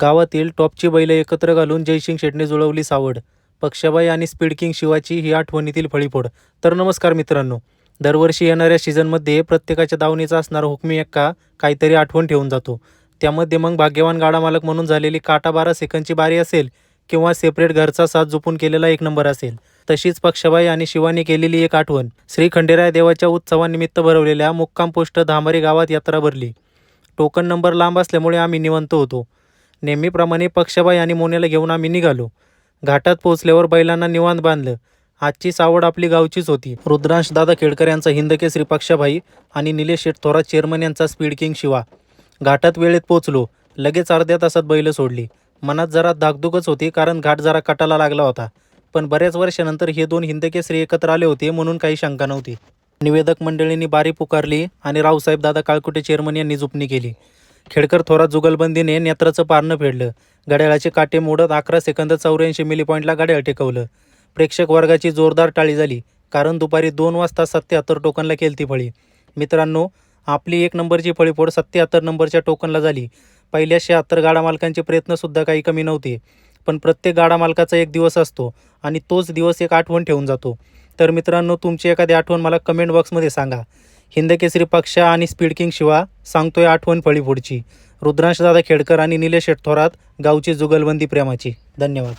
गावातील टॉपची बैल एकत्र घालून जयसिंग शेटने जुळवली सावड. पक्षाबाई आणि स्पीडकिंग शिवाची ही आठवणीतील फळीफोड. तर नमस्कार मित्रांनो दरवर्षी येणाऱ्या सीझनमध्ये प्रत्येकाच्या दावणीचा असणारा हुकमी एक्का काहीतरी आठवण ठेवून जातो. त्यामध्ये मग भाग्यवान गाडा मालक म्हणून झालेली काटा बारा सेकंदची बारी असेल किंवा सेपरेट घरचा साथ झोपून केलेला एक नंबर असेल. तशीच पक्षाबाई आणि शिवानी केलेली एक आठवण श्री खंडेराय देवाच्या उत्सवानिमित्त भरवलेल्या मुक्काम पोस्ट धामारी गावात यात्रा भरली. टोकन नंबर लांब असल्यामुळे आम्ही निवंत होतो. नेहमीप्रमाणे पक्षबाई आणि मोन्याला घेऊन आम्ही निघालो. घाटात पोहोचल्यावर बैलांना निवांत बांधलं. आजची सावड आपली गावचीच होती. रुद्रांश दादा खेडकर यांचा हिंदकेसरी पक्षाबाई आणि निलेश शेठ थोरात चेअरमन यांचा स्पीड किंग शिवा. घाटात वेळेत पोचलो लगेच अर्ध्या तासात बैल सोडली. मनात जरा धाकधुकच होती कारण घाट जरा कटाला लागला होता. पण बऱ्याच वर्षानंतर हे दोन हिंदकेसरी एकत्र आले होते म्हणून काही शंका नव्हती. निवेदक मंडळींनी बारी पुकारली आणि रावसाहेब दादा काळकुटे चेअरमन यांनी जुपणी केली. खेडकर थोरात जुगलबंदीने नेत्राचं पारणं फेडलं. घड्याळाचे काटे मोडत अकरा सेकंद चौऱ्याऐंशी मिली पॉईंटला घड्याळ टेकवलं. प्रेक्षक वर्गाची जोरदार टाळी झाली कारण दुपारी दोन वाजता सत्याहत्तर टोकनला केलती फळी. मित्रांनो आपली एक नंबरची फळीफोड सत्याहत्तर नंबरच्या टोकनला झाली. पहिल्या शहात्तर गाडा मालकांचे प्रयत्नसुद्धा काही कमी नव्हते पण प्रत्येक गाडा मालकाचा एक दिवस असतो आणि तोच दिवस एक आठवण ठेवून जातो. तर मित्रांनो तुमची एखादी आठवण मला कमेंट बॉक्समध्ये सांगा. हिंदकेसरी पक्षा आणि स्पीड किंग शिवा सांगतोय आठवण फळीफोडची रुद्रांश दादा खेडकर आणि निलेश थोरात गावची जुगलबंदी प्रेमाची. धन्यवाद.